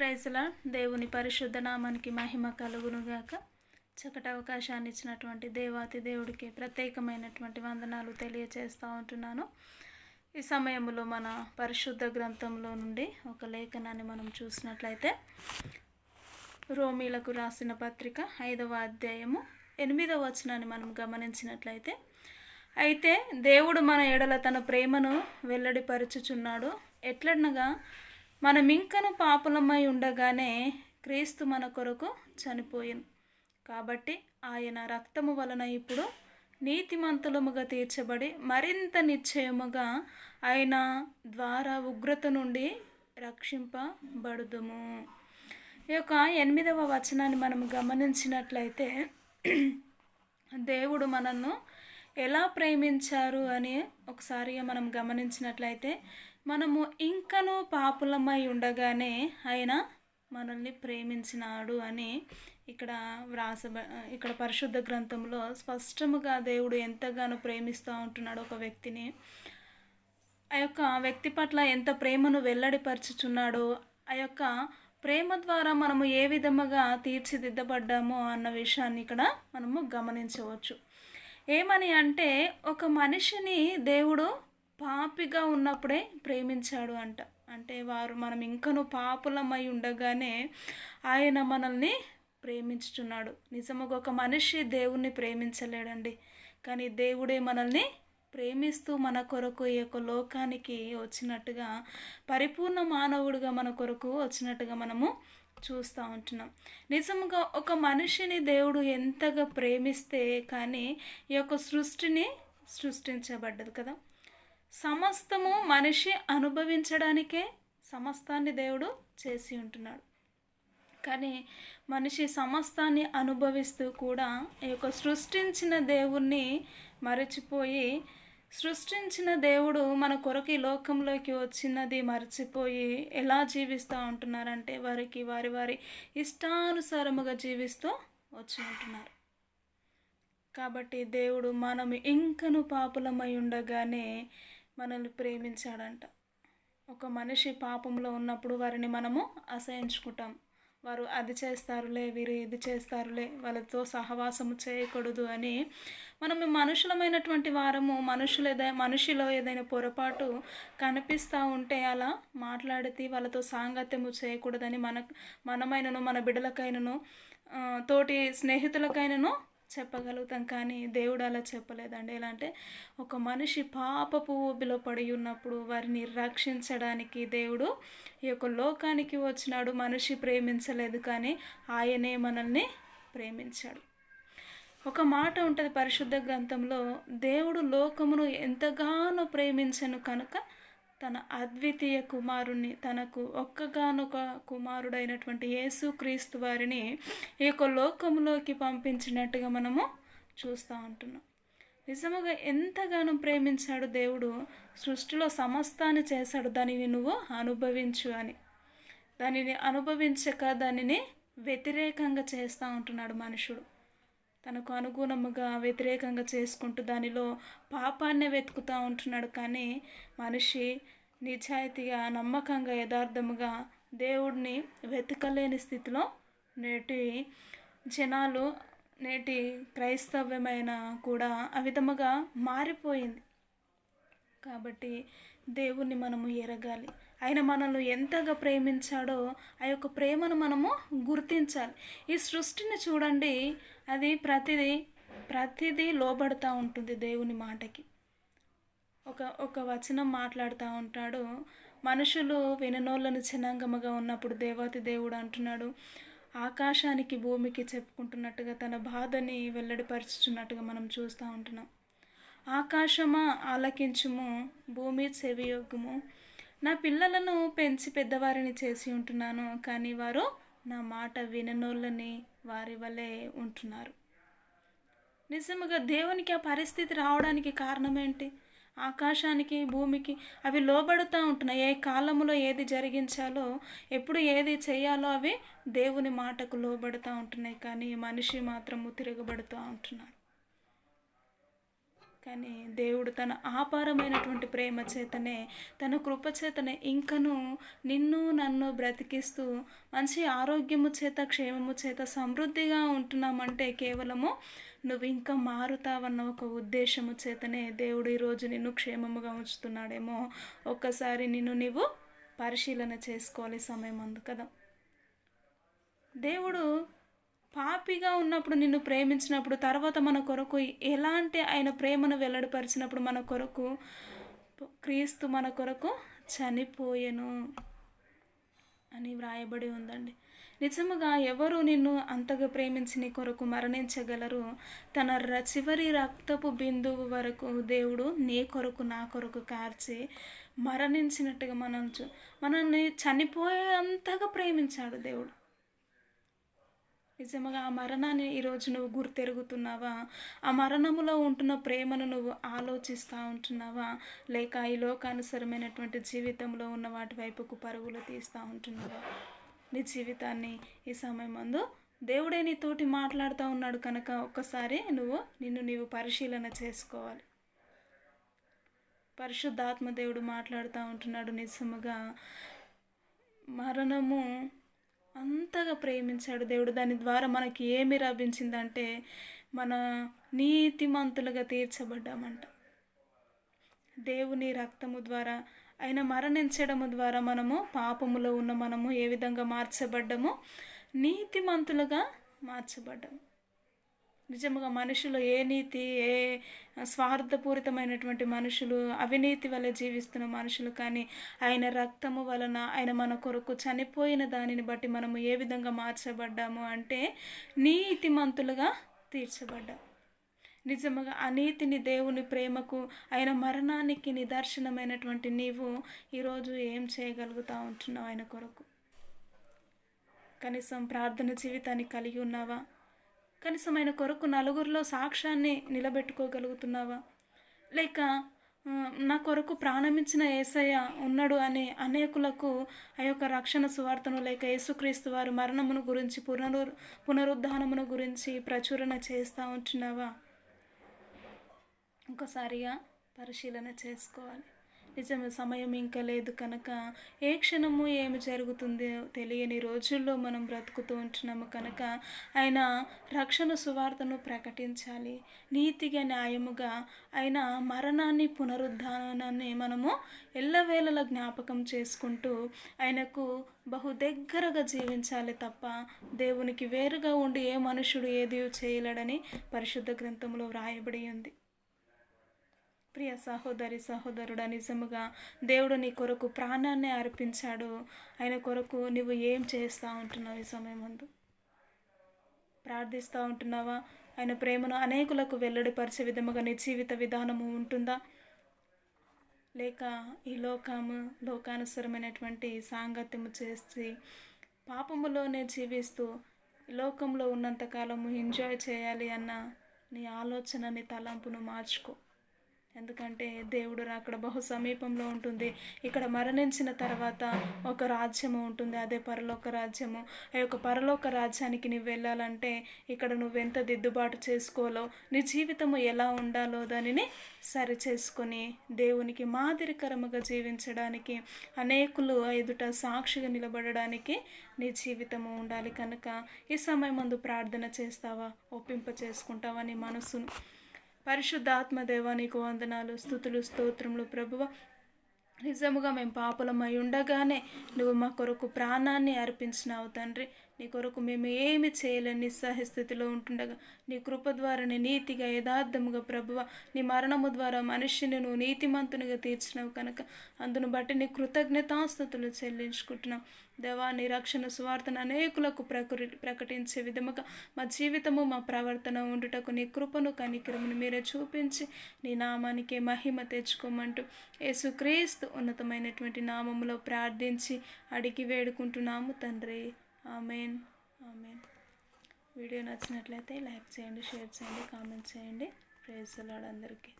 ప్రైజ్లా దేవుని పరిశుద్ధ నామానికి మహిమ కలుగునుగాక. చక్కటి అవకాశాన్ని ఇచ్చినటువంటి దేవాతి దేవుడికి ప్రత్యేకమైనటువంటి వందనాలు తెలియచేస్తూ ఉంటున్నాను. ఈ సమయంలో మన పరిశుద్ధ గ్రంథంలో నుండి ఒక లేఖనాన్ని మనం చూసినట్లయితే రోమీలకు రాసిన పత్రిక ఐదవ అధ్యాయము ఎనిమిదవ వచనాన్ని మనం గమనించినట్లయితే అయితే దేవుడు మన ఎడల తన ప్రేమను వెల్లడిపరచుచున్నాడు. ఎట్లనగా మనం ఇంకను పాపులమై ఉండగానే క్రీస్తు మన కొరకు చనిపోయింది. కాబట్టి ఆయన రక్తము వలన ఇప్పుడు నీతిమంతులముగా తీర్చబడి మరింత నిశ్చయముగా ఆయన ద్వారా ఉగ్రత నుండి రక్షింపబడుదుము. ఈ యొక్క ఎనిమిదవ వచనాన్ని మనం గమనించినట్లయితే దేవుడు మనల్ని ఎలా ప్రేమించారు అని ఒకసారిగా మనం గమనించినట్లయితే మనము ఇంకనూ పాపులమై ఉండగానే ఆయన మనల్ని ప్రేమించినాడు అని ఇక్కడ వ్రాస ఇక్కడ పరిశుద్ధ గ్రంథంలో స్పష్టముగా దేవుడు ఎంతగానో ప్రేమిస్తూ ఉంటున్నాడు ఒక వ్యక్తిని. ఆ యొక్క వ్యక్తి పట్ల ఎంత ప్రేమను వెల్లడిపరచుచున్నాడో ఆ యొక్క ప్రేమ ద్వారా మనము ఏ విధముగా తీర్చిదిద్దబడ్డామో అన్న విషయాన్ని ఇక్కడ మనము గమనించవచ్చు. ఏమని అంటే ఒక మనిషిని దేవుడు పాపిగా ఉన్నప్పుడే ప్రేమించాడు అంట. అంటే వారు మనం ఇంకను పాపులమై ఉండగానే ఆయన మనల్ని ప్రేమించుచున్నాడు. నిజముగా ఒక మనిషి దేవుణ్ణి ప్రేమించలేడండి. కానీ దేవుడే మనల్ని ప్రేమిస్తూ మన కొరకు ఈ యొక్క లోకానికి వచ్చినట్టుగా పరిపూర్ణ మానవుడిగా మన కొరకు వచ్చినట్టుగా మనము చూస్తూ ఉంటున్నాం. నిజంగా ఒక మనిషిని దేవుడు ఎంతగా ప్రేమిస్తే కానీ ఈ యొక్క సృష్టిని సృష్టించబడ్డది కదా. సమస్తము మనిషి అనుభవించడానికే సమస్తాన్ని దేవుడు చేసి ఉంటున్నాడు. కానీ మనిషి సమస్తాన్ని అనుభవిస్తూ కూడా ఈ యొక్క సృష్టించిన దేవుణ్ణి మరచిపోయి సృష్టించిన దేవుడు మన కొరకు ఈ లోకంలోకి వచ్చినది మర్చిపోయి ఎలా జీవిస్తూ ఉంటున్నారంటే వారికి వారి వారి ఇష్టానుసారముగా జీవిస్తూ వచ్చి ఉంటున్నారు. కాబట్టి దేవుడు మనము ఇంకను పాపులమై ఉండగానే మనల్ని ప్రేమించాడంట. ఒక మనిషి పాపంలో ఉన్నప్పుడు వారిని మనము అసహించుకుంటాం. వారు అది చేస్తారులే వీరు ఇది చేస్తారులే వాళ్ళతో సహవాసము చేయకూడదు అని మనం మనుషులమైనటువంటి వారము మనుషులు ఏదైనా మనిషిలో ఏదైనా పొరపాటు కనిపిస్తూ ఉంటే అలా మాట్లాడితే వాళ్ళతో సాంగత్యము చేయకూడదని మన మనమైనను మన బిడ్డలకైనను తోటి స్నేహితులకైనను చెప్పగలుగుతాం కానీ దేవుడు అలా చెప్పలేదండి. ఎలా అంటే ఒక మనిషి పాపపు ఊబిలో పడి ఉన్నప్పుడు వారిని రక్షించడానికి దేవుడు ఈ యొక్క లోకానికి వచ్చినాడు. మనిషి ప్రేమించలేదు కానీ ఆయనే మనల్ని ప్రేమించాడు. ఒక మాట ఉంటుంది పరిశుద్ధ గ్రంథంలో దేవుడు లోకమును ఎంతగానో ప్రేమించను కనుక తన అద్వితీయ కుమారుణ్ణి తనకు ఒక్కగానొక కుమారుడైనటువంటి యేసు క్రీస్తు వారిని ఈ యొక్క లోకంలోకి పంపించినట్టుగా మనము చూస్తూ ఉంటున్నాం. నిజముగా ఎంతగానో ప్రేమించాడు దేవుడు సృష్టిలో సమస్తాన్ని చేశాడు దానిని నువ్వు అనుభవించు అని. దానిని అనుభవించక దానిని వ్యతిరేకంగా చేస్తూ ఉంటున్నాడు మనుషుడు. తనకు అనుగుణముగా వ్యతిరేకంగా చేసుకుంటూ దానిలో పాపాన్నే వెతుకుతూ ఉంటున్నాడు. కానీ మనిషి నిజాయితీగా నమ్మకంగా యథార్థముగా దేవుడిని వెతకలేని స్థితిలో నేటి జనాలు నేటి క్రైస్తవ్యమైన కూడా ఆ విధముగా మారిపోయింది. కాబట్టి దేవుణ్ణి మనము ఎరగాలి. ఆయన మనల్ని ఎంతగా ప్రేమించాడో ఆ యొక్క ప్రేమను మనము గుర్తించాలి. ఈ సృష్టిని చూడండి అది ప్రతిదీ ప్రతిదీ లోబడుతూ ఉంటుంది దేవుని మాటకి. ఒక ఒక వచనం మాట్లాడుతూ ఉంటాడు. మనుషులు విననోళ్ళను జనాంగముగా ఉన్నప్పుడు దేవాతి దేవుడు అంటున్నాడు ఆకాశానికి భూమికి చెప్పుకుంటున్నట్టుగా తన బాధని వెల్లడిపరుచుచున్నట్టుగా మనం చూస్తూ ఉంటున్నాం. ఆకాశమా ఆలకించుము భూమి చెవియొగ్గుము. నా పిల్లలను పెంచి పెద్దవారిని చేసి ఉంటున్నాను కానీ వారు నా మాట విననోళ్ళని వారి వలె ఉంటున్నారు. నిజముగా దేవునికి ఆ పరిస్థితి రావడానికి కారణం ఏంటి ఆకాశానికి భూమికి అవి లోబడుతూ ఉంటున్నాయి. ఏ కాలంలో ఏది జరిగించాలో ఎప్పుడు ఏది చేయాలో అవి దేవుని మాటకు లోబడుతూ ఉంటున్నాయి. కానీ మనిషి మాత్రము తిరగబడుతూ ఉంటున్నాడు. కానీ దేవుడు తన ఆపారమైనటువంటి ప్రేమ చేతనే తన కృప చేతనే ఇంకను నిన్ను నన్ను బ్రతికిస్తూ మంచి ఆరోగ్యము చేత క్షేమము చేత సమృద్ధిగా ఉంటున్నామంటే కేవలము నువ్వు ఇంకా మారుతావన్న ఒక ఉద్దేశము చేతనే దేవుడు ఈరోజు నిన్ను క్షేమముగా ఉంచుతున్నాడేమో. ఒక్కసారి నిన్ను నీవు పరిశీలన చేసుకోవాలి సమయం అందు కదా. దేవుడు పాపిగా ఉన్నప్పుడు నిన్ను ప్రేమించినప్పుడు తర్వాత మన కొరకు ఎలాంటి ఆయన ప్రేమను వెల్లడిపరిచినప్పుడు మన కొరకు? క్రీస్తు మన కొరకు చనిపోయెను అని వ్రాయబడి ఉందండి. నిజముగా ఎవరు నిన్ను అంతగా ప్రేమించి నీ కొరకు మరణించగలరు? తన ర చివరి రక్తపు బిందువు వరకు దేవుడు నీ కొరకు నా కొరకు కార్చి మరణించినట్టుగా మనం చూ మనల్ని చనిపోయేంతగా ప్రేమించాడు దేవుడు. నిజముగా ఆ మరణాన్ని ఈరోజు నువ్వు గుర్తెరుగుతున్నావా? ఆ మరణములో ఉంటున్న ప్రేమను నువ్వు ఆలోచిస్తూ ఉంటున్నావా? లేక ఈ లోకానుసరమైనటువంటి జీవితంలో ఉన్న వాటి వైపుకు పరుగులు తీస్తూ ఉంటున్నావా? నీ జీవితాన్ని ఈ సమయం అందు దేవుడే నీతోటి మాట్లాడుతూ ఉన్నాడు కనుక ఒక్కసారి నువ్వు నిన్ను నీవు పరిశీలన చేసుకోవాలి. పరిశుద్ధాత్మ దేవుడు మాట్లాడుతూ ఉంటున్నాడు నిజముగా. మరణము అంతగా ప్రేమించాడు దేవుడు. దాని ద్వారా మనకి ఏమి లభించిందంటే మన నీతిమంతులుగా తీర్చబడ్డామంట. దేవుని రక్తము ద్వారా ఆయన మరణించడము ద్వారా మనము పాపములో ఉన్న మనము ఏ విధంగా మార్చబడ్డము నీతిమంతులుగా మార్చబడ్డాము నిజముగా మనుషులు ఏ నీతి ఏ స్వార్థపూరితమైనటువంటి మనుషులు అవినీతి వల్ల జీవిస్తున్న మనుషులు కానీ ఆయన రక్తము వలన ఆయన మన కొరకు చనిపోయిన దానిని బట్టి మనము ఏ విధంగా మార్చబడ్డాము అంటే నీతిమంతులుగా తీర్చబడ్డాం. నిజముగా అనీతిని దేవుని ప్రేమకు ఆయన మరణానికి నిదర్శనమైనటువంటి నీవు ఈరోజు ఏం చేయగలుగుతా ఉంటున్నావు ఆయన కొరకు? కనీసం ప్రార్థన జీవితాన్ని కలిగి ఉన్నావా? కనీసం ఆయన కొరకు నలుగురిలో సాక్ష్యాన్ని నిలబెట్టుకోగలుగుతున్నావా? లేక నా కొరకు ప్రాణమించిన ఏసయ్య ఉన్నాడు అని అనేకులకు ఆ యొక్క రక్షణ సువార్తను లేక యేసుక్రీస్తు వారు మరణమును గురించి పునరు పునరుద్ధానమును గురించి ప్రచురణ చేస్తూ ఉంటున్నావా? ఇంకోసారిగా పరిశీలన చేసుకోవాలి. నిజమే సమయం ఇంకా లేదు కనుక ఏ క్షణము ఏమి జరుగుతుందో తెలియని రోజుల్లో మనం బ్రతుకుతూ ఉంటున్నాము కనుక ఆయన రక్షణ సువార్తను ప్రకటించాలి. నీతిగా న్యాయముగా ఆయన మరణాన్ని పునరుద్ధానాన్ని మనము ఎల్లవేళలా జ్ఞాపకం చేసుకుంటూ ఆయనకు బహు దగ్గరగా జీవించాలి తప్ప దేవునికి వేరుగా ఉండి ఏ మనుషుడు ఏది చేయలేడని పరిశుద్ధ గ్రంథంలో వ్రాయబడి ఉంది. ప్రియ సహోదరి సహోదరుడ నిజముగా దేవుడు నీ కొరకు ప్రాణాన్ని అర్పించాడు. ఆయన కొరకు నువ్వు ఏం చేస్తూ ఉంటున్నావు ఈ సమయం ముందు ప్రార్థిస్తూ ఉంటున్నావా? ఆయన ప్రేమను అనేకులకు వెల్లడిపరిచే విధముగా నీ జీవిత విధానము ఉంటుందా? లేక ఈ లోకము లోకానుసరమైనటువంటి సాంగత్యము చేసి పాపములోనే జీవిస్తూ లోకంలో ఉన్నంతకాలము ఎంజాయ్ చేయాలి అన్న నీ ఆలోచన నీ తలంపును మార్చుకో. ఎందుకంటే దేవుడు అక్కడ బహు సమీపంలో ఉంటుంది. ఇక్కడ మరణించిన తర్వాత ఒక రాజ్యము ఉంటుంది. అదే పరలోక రాజ్యము. ఆ యొక్క పరలోక రాజ్యానికి నువ్వు వెళ్ళాలంటే ఇక్కడ నువ్వెంత దిద్దుబాటు చేసుకోవాలో నీ జీవితము ఎలా ఉండాలో దానిని సరి చేసుకొని దేవునికి మాదిరికరముగా జీవించడానికి అనేకులు ఎదుట సాక్షిగా నిలబడడానికి నీ జీవితము ఉండాలి. కనుక ఈ సమయం ముందు ప్రార్థన చేస్తావా? ఒప్పింప చేసుకుంటావా నీ మనసును? పరిశుద్ధాత్మదేవ నీకు వందనాలు స్థుతులు స్తోత్రములు ప్రభువ. నిజముగా మేము పాపలమై ఉండగానే నువ్వు మా కొరకు ప్రాణాన్ని అర్పించినావు తండ్రి. నీ కొరకు మేము ఏమి చేయలేని నిస్సహాయ స్థితిలో ఉంటుండగా నీ కృప ద్వారా నీ నీతిగా యథార్థముగా ప్రభువ నీ మరణము ద్వారా మనిషిని నువ్వు నీతిమంతునిగా తీర్చినావు కనుక. అందును బట్టి నీ కృతజ్ఞతాస్థుతులు చెల్లించుకుంటున్నావు దేవా నీ రక్షణ సువార్తను అనేకులకు ప్రకృ ప్రకటించే విధముగా మా జీవితము మా ప్రవర్తన ఉండుటకు నీ కృపను కనికరమును మీరే చూపించి నీ నామానికి మహిమ తెచ్చుకోమంటూ యేసుక్రీస్తు ఉన్నతమైనటువంటి నామములో ప్రార్థించి అడిగి వేడుకుంటున్నాము తండ్రి. ఆమెన్. ఆమెన్. వీడియో నచ్చినట్లయితే లైక్ చేయండి షేర్ చేయండి కామెంట్ చేయండి. ప్రేజ్ అందరికీ.